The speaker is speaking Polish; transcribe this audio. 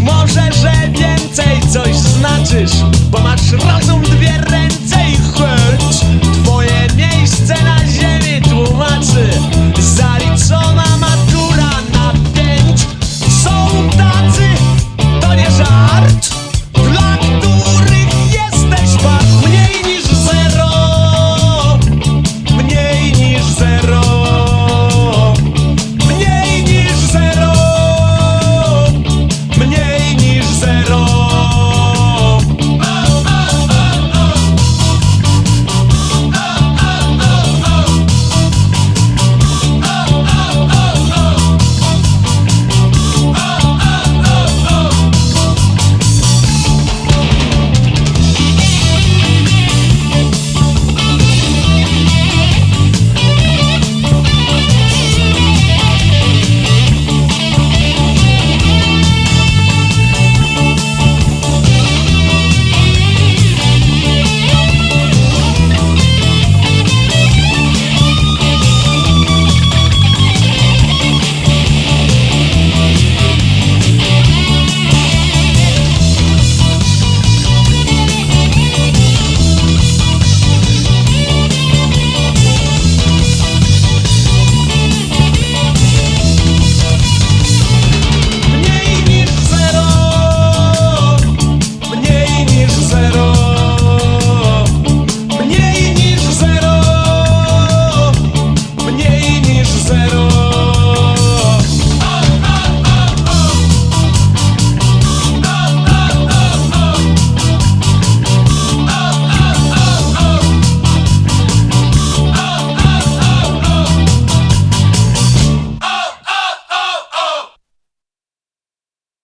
Może, że więcej coś znaczysz Bo masz razem dwie ręce i chęć